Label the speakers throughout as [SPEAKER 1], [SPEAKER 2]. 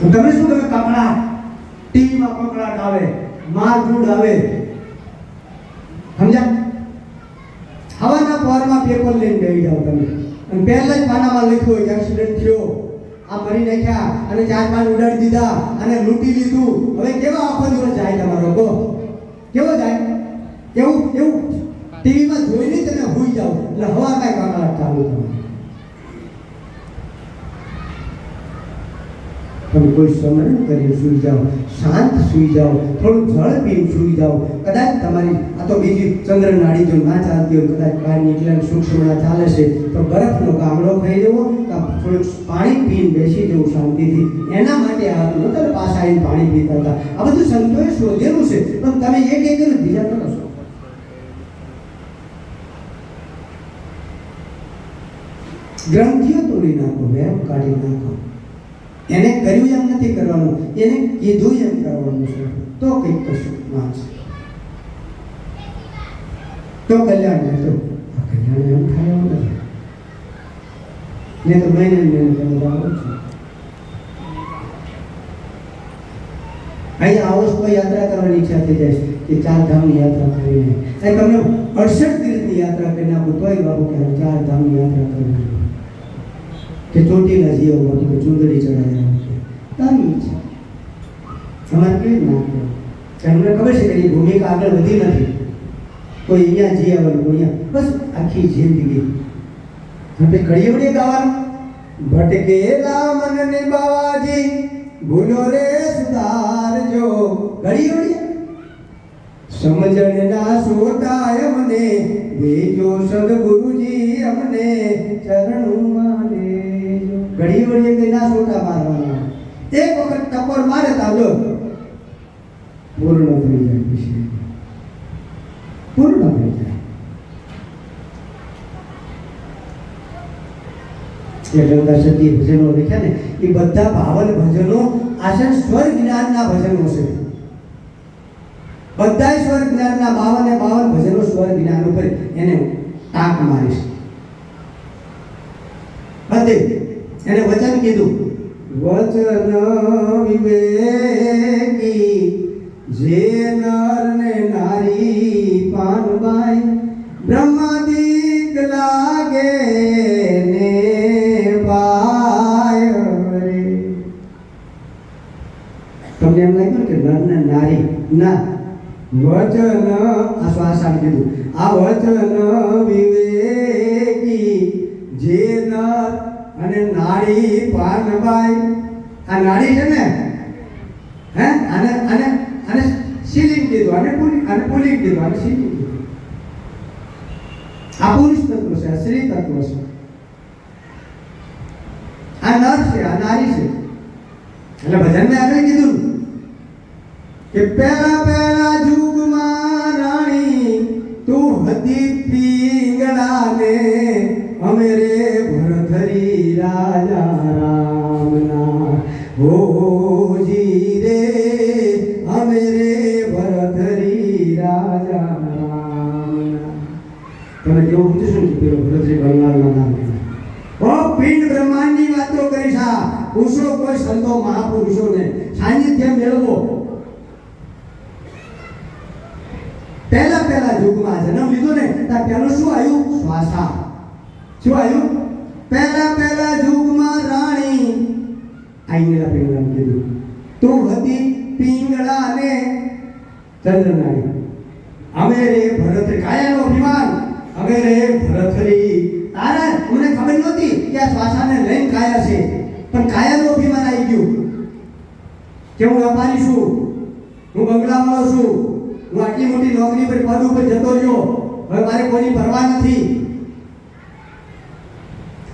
[SPEAKER 1] તમે શું તમે કકડાટ ટીવીમાં પકડાટ આવે મારઝૂડ આવે. સમજ્યા? હવાના પોરમાં પેપર લઈને બેસી જાઓ તમે. અને પહેલા જ પાનામાં લખ્યું હોય કે એક્સિડન્ટ થયો. આ મરી નાખ્યા અને ચાર પાંચ ઉડાડી દીધા અને લૂંટી લીધું. હવે કેવા આખો દિવસ જાય તમારો? કહો. કેવો જાય? કેવું કેવું ટીવીમાં જોઈને તમે હોઈ જાઓ. એટલે હવા કાંઈ કકડાટ ચાલુ થાય તમે કોઈ સ્મરણ કરીને સૂઈ જાઓ, શાંત સૂઈ જાઓ, થોડું જળ પીને સૂઈ જાઓ. કદાચ તમારી, આ તો બીજી ચંદ્ર નાડી જો ના ચાલતી હોય, કદાચ બહાર નીકળ્યા સૂક્ષ્મણા ચાલે છે, તો બરફનો ગામડો ખાઈ લેવો થોડુંક પાણી પીને બેસી જવું શાંતિથી. એના માટે આ હતું નતર પાછા આવીને પાણી પીતા હતા. આ બધું સંતોએ શોધેલું છે. પણ તમે એક એક બીજા કરો છો. ગ્રંથિઓ તોડી નાખો વેમ કાઢી નાખો. એને કર્યું એમ નથી કરવાનું, એને કીધું એમ કરવાનું છે. તો કંઈક કશું છે તો કલ્યાણ ને તો કલ્યાણ એમ થાય એવું નથી. ને તો મહિને મહિને તમે આવો છો. અહીંયા આવો તો યાત્રા કરવાની ઈચ્છા થઈ જાય કે ચાર ધામની યાત્રા કરીને. અહીં તમને અડસઠ તીર્થની યાત્રા કરી નાખું, તોય બાબુ કે ચાર ધામની યાત્રા કરવી કે ચોટીલા જીવો બાબુ કે ચુંદડી ચડાવ્યા તારી ઈચ્છા. અમારે કેવી ના કહેવાય અમને ખબર છે કે ભૂમિકા આગળ વધી નથી. કોઈ અહીંયા જઈ આવવાનું કોઈ બસ આખી જિંદગી. કડીએ વડીએ ગાવાનું. ભટકેલા મનને બાવાજી. ભૂલો રે સુધારજો વડીએ સમજણના સોટાય મને દેજો સદગુરુજી અમને ચરણોમાં. ઘડી વળીએ કે ના સોટા મારવાના. એક વખત ટકોર મારે તાજો પૂર્ણ થઈ જાય વિષય પૂર્ણ થઈ જાય. એ ગંગા સતી ભજનો લખ્યા ને, એ બધા ભાવન ભજનો આશા સ્વર જ્ઞાનના ભજનો છે. બધા સ્વર જ્ઞાનના બાવન બાવન ભજનો સ્વર જ્ઞાન ઉપર એને ટાંક મારીશ. બધે. એને વચન કીધું. વચન વિવેકી, જે નર ને નારી પાનબાઈ, બ્રહ્માદિક લાગે ને પાય રે તમને એમ લાગ્યું કે નર ને નારી, ના. વચન આ શ્વાસ આપી દીધું આ વચન વિવેકી અને નાડી પાનબાઈ આ નાડી છે ને, હે? અને અને અને સીલિંગ કીધું, અને પુલિંગ અને પુલિંગ કીધું, અને સીલિંગ કીધું. આ પુરુષ તત્વ છે સ્ત્રી તત્વ છે. આ નર છે, આ નારી છે. એટલે ભજનમાં આગળ કીધું કે પહેલા પહેલા જુગમાં રાણી તું હતી પિંગળાને ચંદ્રનાળી અમે રે ભરત કાયાનો અભિમાન અમે રે ભરતરી તારા, મને ખબર નહોતી કે આ શ્વાસાને લઈને કાયા છે, પણ કાયાનું અભિમાન આવી ગયું. કે હું વેપારી છું, હું બંગલાવાળો છું, હું આટલી મોટી નોકરી પર, પદ ઉપર જતો રહ્યો, હવે મારે કોઈની પરવા નથી.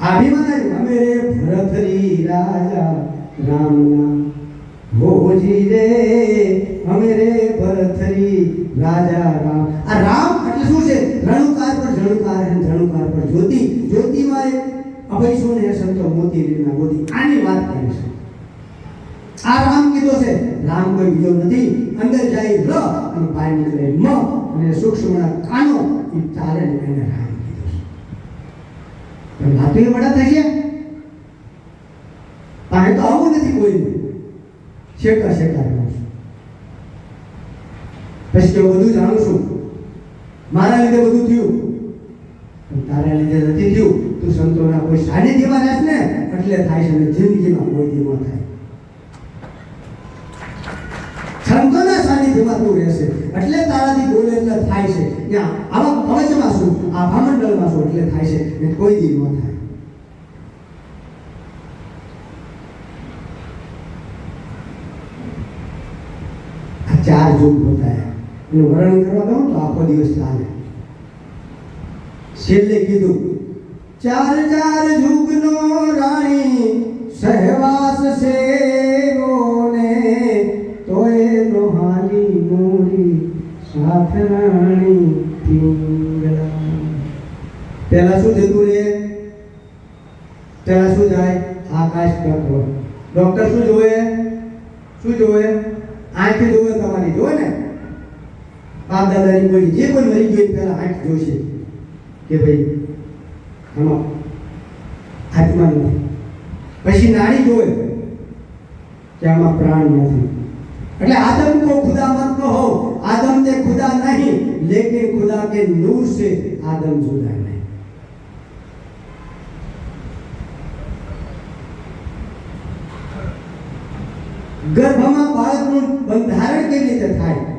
[SPEAKER 1] અભિમાન અમે રે ભરતરી રાજા રામના ભોજી રે, અમે રે ભરતરી રાજા રામ. આ રામ એટલે શું છે? રણુકાર પર જણુકાર અને જણુકાર પર જ્યોતિ. જ્યોતિમાં અભયસો ને સંતો મોતી રીના મોતી. આની વાત કરી છે. આ રામ કીધો છે, રામ કોઈ બીજો નથી. અંદર જાય ર અને બહાર નીકળે મ અને સૂક્ષ્મના કાનો એ ચાલે ને એને રામ કીધો છે. પણ વાતો એ વડા થશે પાસે તો આવું નથી કોઈ. શેકા શેકા રહું છું? પછી કે બધું જાણું છું. મારા લીધે બધું થયું. પણ તારા લીધે નથી થયું. તું સંતોના કોઈ સાનિધ્યમાં રહેશ ને, એટલે થાય છે અને જિંદગીમાં કોઈ દીવો થાય. સંતોના સાનિધ્યમાં તું રહેશે, એટલે તારાથી બોલે એટલે થાય છે. આવા કવચમાં શું આ ભામંડળમાં શું એટલે થાય છે ને કોઈ દીવો થાય. ચાર યુગ બતાયા એનું વર્ણન કરવા કહું તો આખો દિવસ ચાલે. છેલ્લે કીધું, ચાર ચાર યુગનો રાણી સહવાસ સેવોને, તોય દોહાલી મોરી સાથ રાણી પેલા શું જતું રે પેલા શું જાય? આકાશ તત્વ ડોક્ટર શું જોવે શું જોવે આંખ જોવે તમારી જોવે ને આ દાદાની કોઈ જે કોઈ મરી ગયો પહેલાં આંખ જોશે કે ભાઈ એમાં આત્મા નથી. પછી નાની જોવે કે આમાં પ્રાણ નથી. એટલે આદમ કો ખુદા મત કહો આદમ તે ખુદા નહીં, લેકિન ખુદા કે નૂર સે આદમ જુદા નહીં. ગર્ભમાં બાળકનું બંધારણ કેવી રીતે થાય?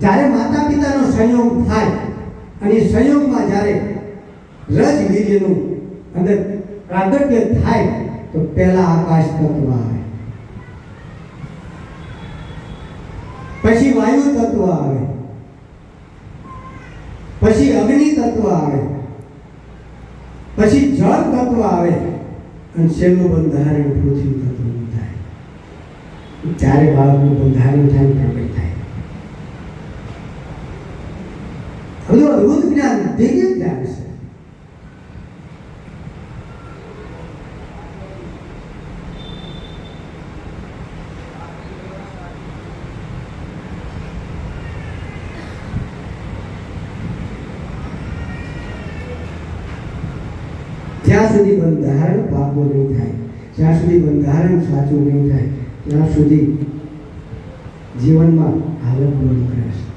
[SPEAKER 1] જ્યારે માતા પિતાનો સંયોગ થાય અને એ સંયોગમાં જ્યારે રજ વીર્યનું અંદર પ્રાગટ્ય થાય, તો પહેલા આકાશ તત્વ આવે. પછી વાયુ તત્વ આવે. પછી અગ્નિ તત્વ આવે. પછી જળ તત્વ આવે અને છેલ્લું બંધારણ પૃથ્વી તત્વનું થાય. ત્યારે બાળકનું બંધારણ થાય બધું અદ્ભુત જ્ઞાન દિવ્ય જ્ઞાન છે જ્યાં સુધી બંધારણ પાકો નહીં થાય જ્યાં સુધી બંધારણ સાચું નહીં થાય ત્યાં સુધી જીવનમાં હાલત બની રહેશે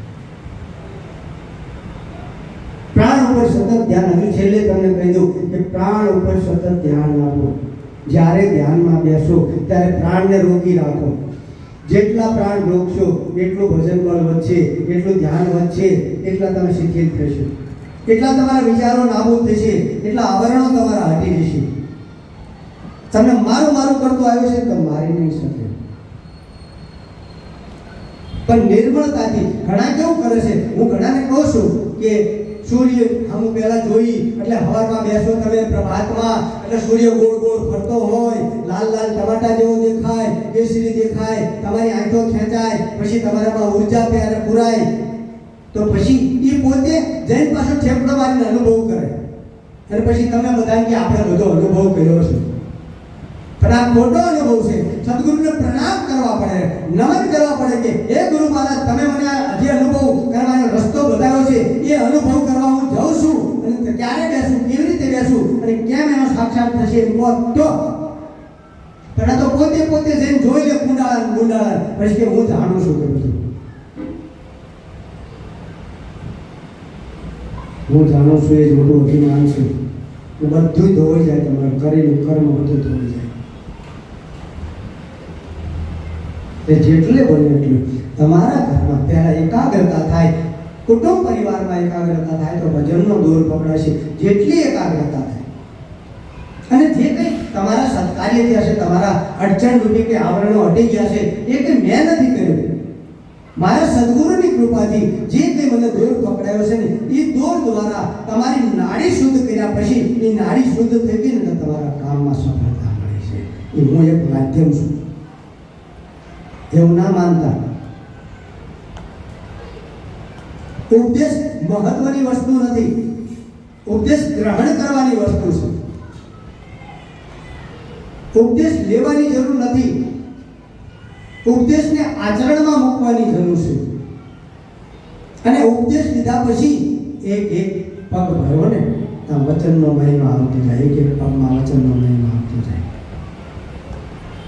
[SPEAKER 1] પ્રાણ ઉપર સતત ધ્યાન, હજુ છેલ્લે તમને કહી દઉં કે પ્રાણ ઉપર સતત ધ્યાન રાખો. જ્યારે ધ્યાનમાં બેસો, ત્યારે પ્રાણને રોકી રાખો. જેટલા પ્રાણ રોકશો, એટલું ભજન બળ વધશે, એટલું ધ્યાન વધશે, એટલા તમે શિથિલ થશો. એટલા તમારા વિચારો નાબૂદ થશે, એટલા આવરણો તમારા હટી જશે. તમને મારું મારું કરતો આવ્યો છે તો મારી નહીં શકે. પણ નિર્મળતાથી ઘણા કેવું કરે છે? હું ઘણાને કહું છું કે સૂર્ય હમ પહેલા જોઈ, એટલે હવારમાં બેસો તમે પ્રભાતમાં, એટલે સૂર્ય ગોળ ગોળ ફરતો હોય, લાલ લાલ ટમાટા જેવો દેખાય, કેસરી દેખાય, તમારી આંખો ખેંચાય, પછી તમારામાં ઊર્જા પ્યારે પુરાય. તો પછી એ પોતે જૈન પાછો ઠેકડો મારીને અનુભવ કરે. અને પછી તમે બધા કે આપણે બધો અનુભવ કર્યો છે પણ આ ખોટો અનુભવ છે. સદગુરુને પ્રણામ કરવા પડે. નમન કરવા પડે કે, હે ગુરુ મહારાજ, તમે મને આ જે અનુભવ કરવાનો રસ્તો બતાવ્યો છે, એ અનુભવ કરવા હું જાઉં છું અને ક્યારે બેસું, કેવી રીતે બેસું અને કેમ એનો સાક્ષાત થશે? તો. પણ તો પોતે પોતે જઈને જોઈ લે કુંડાળા ગુંડાળા પછી કે, હું જાણું છું કે હું જાણું છું એ જ મોટું અભિમાન છું. એ બધું ધોવાઈ જાય તમારું કરેલું કર્મ બધું ધોવાઈ જાય. તે જેટલે બને એટલું. તમારા ઘરમાં પહેલાં એકાગ્રતા થાય, કુટુંબ પરિવારમાં એકાગ્રતા થાય તો ભજનનો દોર પકડાશે. જેટલી એકાગ્રતા થાય. અને જે કંઈ તમારા સત્કાર્ય જે હશે તમારા અડચણ રૂપી કે આવરણો હટી ગયા છે, એ કંઈ મેં નથી કર્યું. મારા સદગુરુની કૃપાથી જે કંઈ મને દોર પકડાયો છે ને, એ દોર દ્વારા તમારી નાડી શુદ્ધ કર્યા પછી, એ નાડી શુદ્ધ ગઈ ને તમારા કામમાં સફળતા મળે છે. એ હું એક માધ્યમ છું. એવું ના માનતા. ઉપદેશ મહત્વની વસ્તુ નથી. ઉપદેશ ગ્રહણ કરવાની વસ્તુ છે. ઉપદેશ લેવાની જરૂર નથી. ઉપદેશને આચરણમાં મૂકવાની જરૂર છે. અને ઉપદેશ લીધા પછી એક એક પગ ભર્યો ને, આ વચનનો મહિમા આવતો જાય, એક એક પગમાં વચનનો મહિમા આવતો જાય.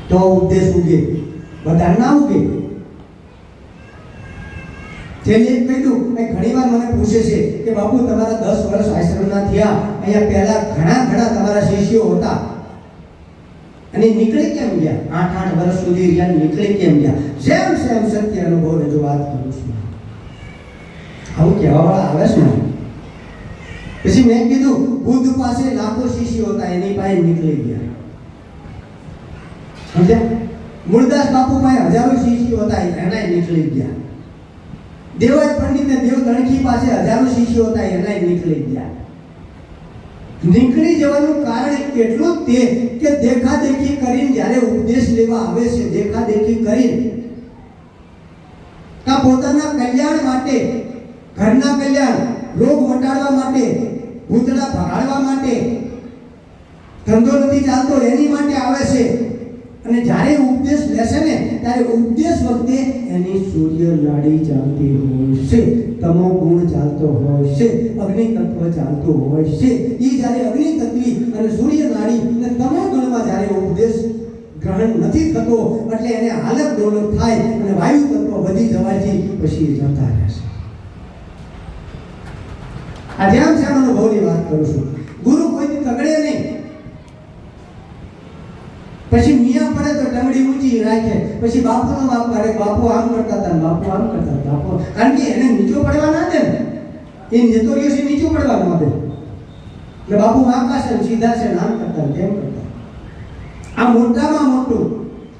[SPEAKER 1] તો ઉપદેશ ઉગે. વધારે ના ઉગે. જેને એક કહ્યું એ ઘણીવાર મને પૂછે છે કે બાપુ, તમારા દસ વર્ષ આશ્રમના થયા, અહીંયા પહેલા ઘણા ઘણા તમારા શિષ્યો હતા. અને નીકળી કેમ ગયા? આઠ આઠ વર્ષ સુધી રહ્યા, નીકળી કેમ ગયા? જેમ સેમ સત્ય અનુભવ જો વાત કરું છું. આવું કહેવાવાળા આવે છે પછી મેં કીધું, બુદ્ધ પાસે લાખો શિષ્યો હતા, એની પાસે નીકળી ગયા. સમજ્યા? મૂળદાસ બાપુ પાસે હજારો શિષ્યો હતા એનાય નીકળી ગયા. દેવાય પંડિત ને દેવ ગણખી પાસે હજારો શિષ્યો હતા એનાય નીકળી ગયા. નીકળી જવાનું કારણ એટલું તે કે દેખાદેખી કરીને જ્યારે ઉપદેશ લેવા આવે છે, દેખાદેખી કરીને કા પોતાના કલ્યાણ માટે, ઘરના કલ્યાણ, રોગ મટાડવા માટે, ભૂતડા ભગાડવા માટે ધંધો નથી ચાલતો, એની માટે આવે છે. અને જ્યારે ઉપદેશ લેશે ને, ત્યારે ઉપદેશ વખતે એની સૂર્ય લાડી ચાલતી હોય છે. તમો ગુણ ચાલતો હોય છે. અગ્નિ તત્વ ચાલતું હોય છે. એ જ્યારે અગ્નિ તત્વી અને સૂર્ય નાડી અને તમો ગુણમાં જ્યારે ઉપદેશ ગ્રહણ નથી થતો, એટલે એને હાલત ડોલક થાય અને વાયુ તત્વ વધી જવાથી પછી એ જતા રહેશે આ ધ્યાન શ્યામ અનુભવની વાત કરું છું. ગુરુ કોઈથી તગડે નહીં. પછી મિયા પડે તો ડમડી ઊંચી રાખે. પછી બાપુનો બાપ કરે બાપુ આમ કરતા હતા બાપુ આમ કરતા હતા. બાપુ કારણ કે એને નીચો પડવા ના દે ને. એ જતો રહ્યો છે નીચું પડવા ના દે. એટલે બાપુ આકાશ છે સીધા છે આમ કરતા કેમ કરતા આ મોટામાં મોટું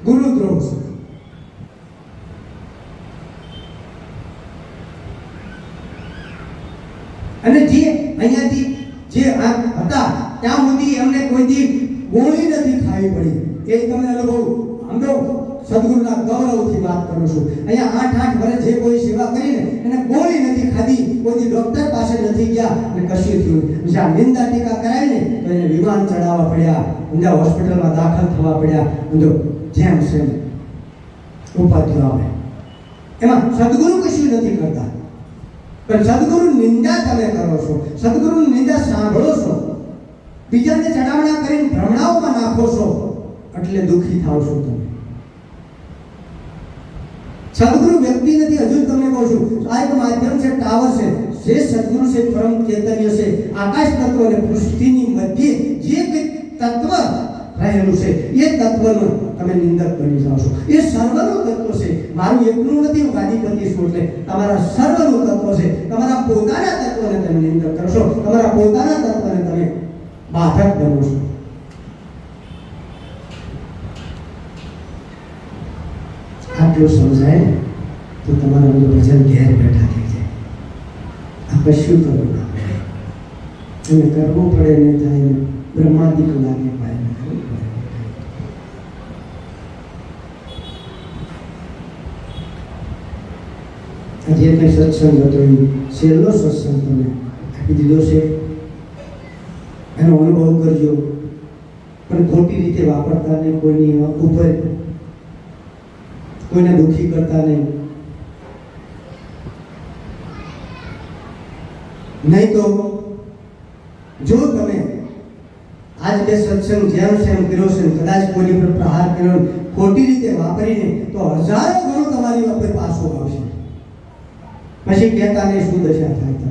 [SPEAKER 1] ગુરુદ્રોહ છે. અને જે અહીંયાથી જે હતા, ત્યાં સુધી એમને કોઈ દી ગોળી નથી ખાવી પડી. એ તમને અનુભવ સમજો સદગુરુના ગૌરવથી વાત કરું છું. અહીંયા આઠ આઠ વર્ષ જે કોઈ સેવા કરીને એને ગોળી નથી ખાધી કોઈ ડોક્ટર પાસે નથી ગયા અને કશું થયું જ્યાં નિંદા ટીકા કરાય ને, તો એને વિમાન ચડાવવા પડ્યા ઊંઝા હોસ્પિટલમાં દાખલ થવા પડ્યા. સમજો જેમ છે ઉપાધિઓ આવે. એમાં સદગુરુ કશું નથી કરતા. પણ સદગુરુ નિંદા તમે કરો છો. સદગુરુ નિંદા સાંભળો છો. બીજાને ચડાવણા કરીને ભ્રમણાઓમાં નાખો છો. એટલે દુઃખી થાવ છો તમે. સદગુરુ વ્યક્તિ નથી, હજુ તમને કહું છું. આ એક માધ્યમ છે, ટાવર છે. જે સદગુરુ છે, પરમ ચૈતન્ય છે. આકાશ તત્વ અને પૃથ્વીની મધ્યે જે કંઈક તત્વ રહેલું છે, એ તત્વનું તમે નિંદક બની જાઓ છો. એ સર્વનું તત્વ છે. મારું એકનું નથી, હું ગાદીપતિ છું, એટલે તમારા સર્વનું તત્વ છે. તમારા પોતાના તત્વને તમે નિંદક કરશો તમારા પોતાના તત્વને તમે બાધક બનો છો આટલું સમજાય ને તો તમારું બધું ભજન ઘેર બેઠા થઈ જાય આ કશું કરવું ના પડે અને કરવું પડે ને થાય ને બ્રહ્માદિક લાગે પાય ને કરવું પડે કંઈ સત્સંગ હતો એ છેલ્લો સત્સંગ તમે આપી દીધો છે એનો અનુભવ કરજો પણ ખોટી રીતે વાપરતા નહીં કોઈની ઉપર કોઈને દુઃખી કરતા નહીં નહીં તો જો તમે આજ બે સત્સંગ જેમ છે એમ કર્યો છે કદાચ કોઈની પર પ્રહાર કર્યો ખોટી રીતે વાપરીને તો હજારો ગણો તમારી ઉપર પાછો આવશે પછી કહેતા ને શું દશા થાય તમારી?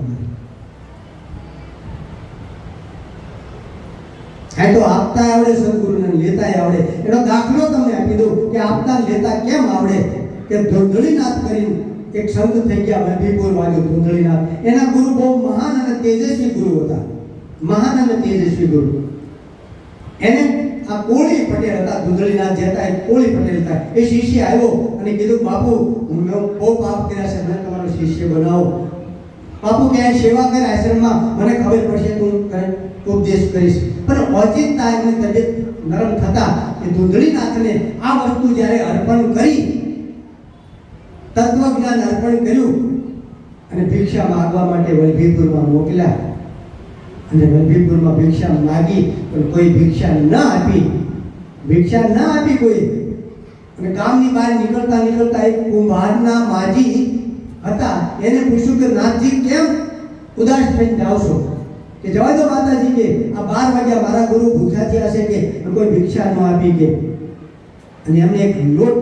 [SPEAKER 1] તો આપતા આવડે સદગુરુને લેતા આવડે. એનો દાખલો તમને આપી દઉં કે આપતા લેતા કેમ આવડે? કે ધૂંધળીનાથ કરીને એક સંત થઈ ગયા, વલ્લભીપુર વાજો ધૂંધળીનાથ. એના ગુરુ બહુ મહાન અને તેજસ્વી ગુરુ હતા. મહાન અને તેજસ્વી ગુરુ. એને આ કોળી પટેલ હતા, ધૂંધળીનાથ જે એ કોળી પટેલ હતા. એ શિષ્ય આવ્યો. અને કીધું, બાપુ, હું બહુ પાપ કર્યા છે મને તમારો શિષ્ય બનાવો. બાપુ ક્યાંય સેવા કરે, આશ્રમમાં મને ખબર પડશે તો હું ઉપદેશ કરીશ. પણ ઓચિંતા એમની તબિયત નરમ થતા એ ધૂંધળીનાથને આ વસ્તુ જ્યારે અર્પણ કરી, તત્વજ્ઞાન અર્પણ કર્યું અને ભિક્ષા માગવા માટે વલભીપુરમાં મોકલ્યા. અને વલભીપુરમાં ભિક્ષા માગી, પણ કોઈ ભિક્ષા ન આપી. ભિક્ષા ન આપી કોઈ. અને ગામની બહાર નીકળતા નીકળતા એક કુંભારના માજી હતા. એને પૂછ્યું કે, નાથજી, કેમ ઉદાસ થઈને જાઓ છો? કે જવા દો માતાજી કે આ બાર વાગ્યા મારા ગુરુ ભૂખ્યા થયા છે કે કોઈ ભિક્ષા ન આપી કે. અને એમને એક લોટ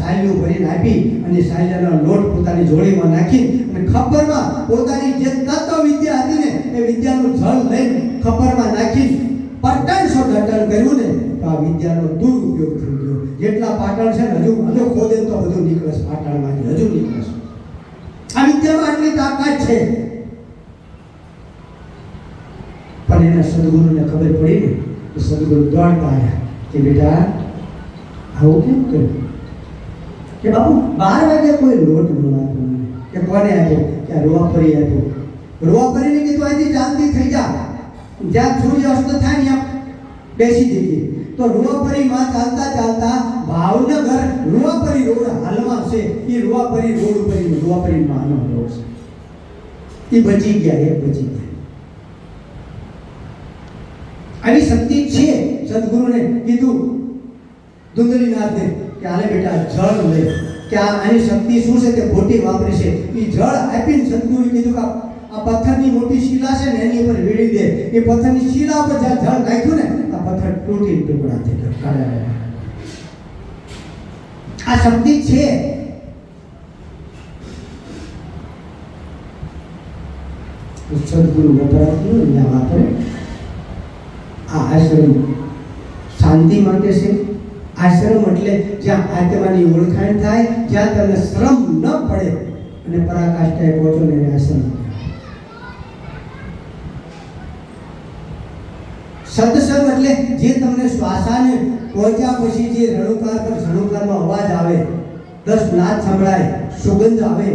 [SPEAKER 1] સાયલું ભરીને આપી અને સાયલાનો લોટ પોતાની જોડીમાં નાખી અને ખબરમાં પોતાની જે તત્વ વિદ્યા હતી ને, એ વિદ્યાનું જળ લઈને ખબરમાં નાખી પટણ સો કર્યું ને, તો આ વિદ્યાનો દુરુપયોગ થઈ ગયો જેટલા પાટણ છે ને, હજુ હજુ ખોદે તો બધું નીકળે છે પાટણમાંથી હજુ નીકળે છે. આ વિદ્યામાં આટલી તાકાત છે. પણ એના સદગુરુને ખબર પડી ને, તો સદગુરુ દોડતા આવ્યા કે બેટા, આવું કેમ કર્યું? કે બાપુ, બાર વાગે કોઈ લોટ ન આપ્યો કે કોને આપ્યો? કે આ રોવાપરી આપ્યો. રોવાપરીને કીધું, અહીંથી ચાલતી થઈ જા. જ્યાં સૂર્ય અસ્ત થાય ને બેસી જઈએ તો રૂવાપરીમાં ચાલતા ચાલતા ભાવનગર રૂવાપરી રોડ હાલમાં છે એ રૂવાપરી રોડ ઉપર રૂવાપરીમાં આનો રોડ છે. એ બચી ગયા એ બચી ગયા. આવી શક્તિ છે, સદગુરુને કીધું. ધુંધલીનાથને કે હાલે બેટા, જળ લે. કે આ આની શક્તિ શું છે તે ખોટી વાપરી છે. એ જળ આપીને સદગુરુએ કીધું કે આ પથ્થરની મોટી શિલા છે ને એની ઉપર વીડી દે. એ પથ્થરની શિલા ઉપર જ્યાં જળ નાખ્યું ને આ પથ્થર તૂટી ટુકડા થઈ ગયો કાળા આ શક્તિ છે. સદગુરુ વપરાતું ત્યાં વાપરે આ આશ્રમ શાંતિ માટે છે. આશ્રમ એટલે જ્યાં આત્માની ઓળખાણ થાય, જ્યાં તમને શ્રમ ન પડે અને પરાકાષ્ઠાએ પહોંચો ને એને આશ્રમ સત્સંગ એટલે જે તમને શ્વાસાને પહોંચ્યા પછી જે રણુકાર પર ઝણુકારનો અવાજ આવે, દસ નાદ સંભળાય, સુગંધ આવે,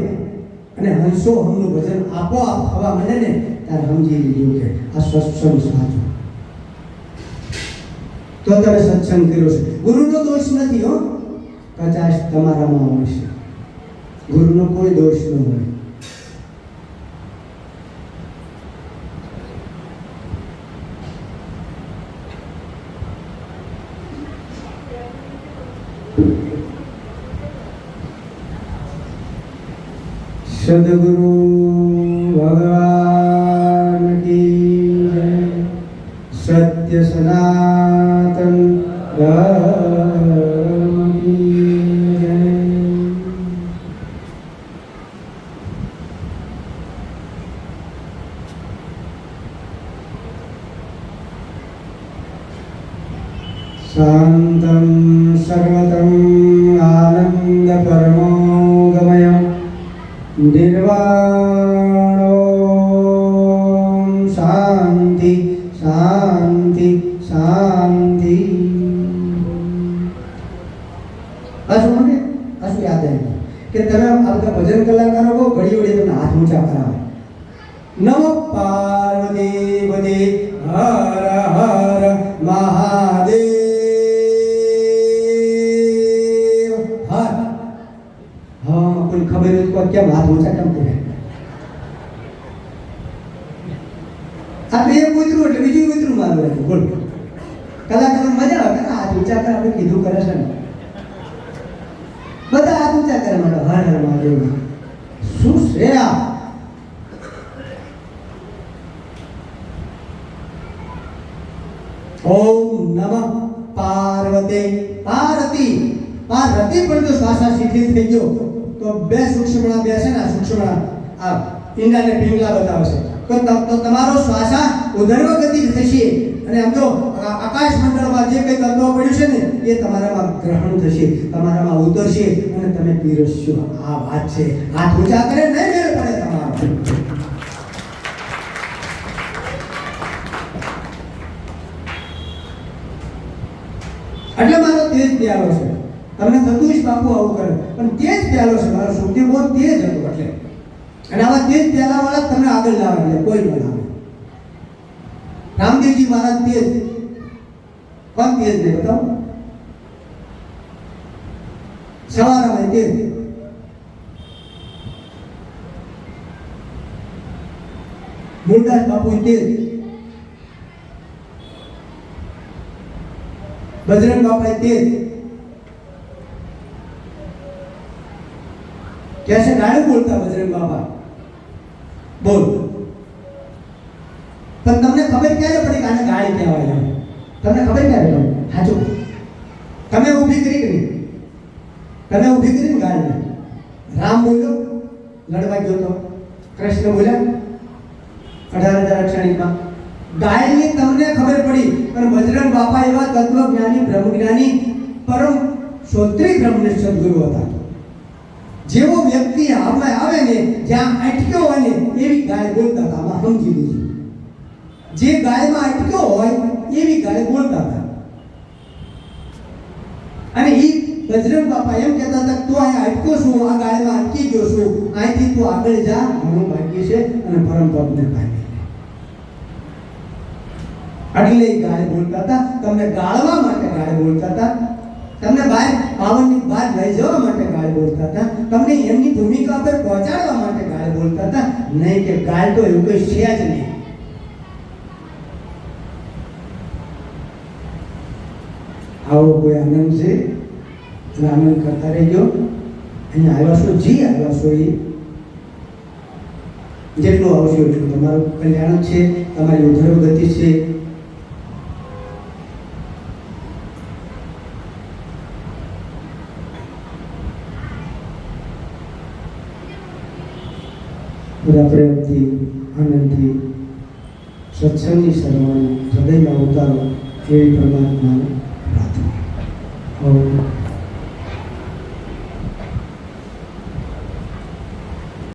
[SPEAKER 1] અને હંસો હમનું ભજન આપોઆપ હવા મને ને, ત્યારે સમજી લીધું કે આ સત્સંગ સાચો. તો તમે સત્સંગ કર્યો છે. ગુરુનો દોષ નથી, હો. કદાચ તમારામાં હોય છે. ગુરુનો કોઈ દોષ ન હોય. સદગુરુ ભગવાન કી જય સત્ય સનાતન ધર્મ કી નિર્વાણો શાંતિ શાંતિ શાંતિ હજુ મને હજુ યાદ આવ્યું કે તમે આ બધા ભજન કલાકારો બહુ ઘડી વળી તમને હાથ ઊંચા કરાવે નમ પાર્વતી પતિ હર હર મહાદેવ હર હા કોઈ ખબર નથી કોઈ કેમ હાથ એક આ કૂતરું એટલે બીજું કૂતરું મારું હતું બોલ. કલાકાર મજા આવે હાથ ઊંચા કરે, આપણે કીધું કરે છે ને. બધા આ ઊંચા કરે માટે હર હર મહાદેવ શું છે આ? ઓમ નમઃ પાર્વતી. પાર્વતી. પાર્વતી પણ જો શ્વાસા શિથિલ થઈ ગયો, તો બે સૂક્ષ્મણા બે છે ને આ સૂક્ષ્મણા, આ ઈંડાને પિંગલા બતાવે છે. તો તમારો શ્વાસા ઉધર્વ ગતિ થશે અને આમ જો આકાશ મંડળમાં જે કંઈ તત્વ પડ્યું છે ને, એ તમારામાં ગ્રહણ થશે, તમારામાં ઉતરશે અને તમે પીરસશો. આ વાત છે. હાથ ઊંચા કરે, નહીં મેળ પડે તમારો એટલે મારો તેજ પ્યારો છે. તમને થતું જ બાપુ આવું કરે. પણ તેજ પ્યારો છે, મારો સુખદેવ બહુ તેજ હતો એટલે. અને આમાં તે જ પહેલાવાળા તમને આગળ લાવે કોઈ ન લાવે રામદેવજી મહારાજ તે જ કોણ તે જ નહીં બતાવો સવારમાં તે જ મુરદાસ બાપુ તે બજરંગ બાપા તે કેસે ડાળે બોલતા બજરંગ બાપા? બોલ. પણ તમને ખબર ક્યારે પડી કે આને ગાડી કહેવાય એમ. તમને ખબર ક્યારે પડી સાચું તમે ઊભી કરી કે તમે ઊભી કરીને ગાળને. રામ બોલ્યો, લડવા ગયો તો. કૃષ્ણ બોલ્યા, અઢાર હજાર અક્ષાણીમાં ગાયની તમને ખબર પડી, પણ બજરંગ બાપા એવા તત્વજ્ઞાની, બ્રહ્મજ્ઞાની, પરમ શ્રોત્રી બ્રહ્મનિષ્ઠ ગુરુ હતા. જેવો વ્યક્તિ આપણે આવે ને જ્યાં અટક્યો હોય ને, એવી ગાય બોલતા આમાં સમજી લીધું જે ગાયમાં અટક્યો હોય, એવી ગાય બોલતા હતા. અને એ બજરંગ બાપા એમ કહેતા હતા, તું અહીંયા અટક્યો છું, આ ગાયમાં અટકી ગયો છું. અહીંથી તું આગળ જા, ઘણું બાકી છે અને પરમ પગને ભાગી એટલે ગાય બોલતા હતા. તમને ગાળવા માટે ગાય બોલતા હતા. તમને બહાર પાવનની બહાર લઈ જવા માટે ગાય બોલતા હતા. તમને એમની ભૂમિકા પર પહોંચાડવા માટે ગાય બોલતા હતા. નહીં કે ગાય તો એવું કઈ છે જ નહીં. આવો કોઈ આનંદ છે? આનંદ કરતા રહેજો. અહીંયા આવ્યા છો? જી આવ્યા છો એ. જેટલું આવશો એટલું. તમારું કલ્યાણ છે. તમારી ઉધરો ગતિ છે. બધા પ્રેમથી આનંદથી સત્સંગની સરવાણી હૃદયમાં ઉતારો એવી પરમાત્માને પ્રાર્થના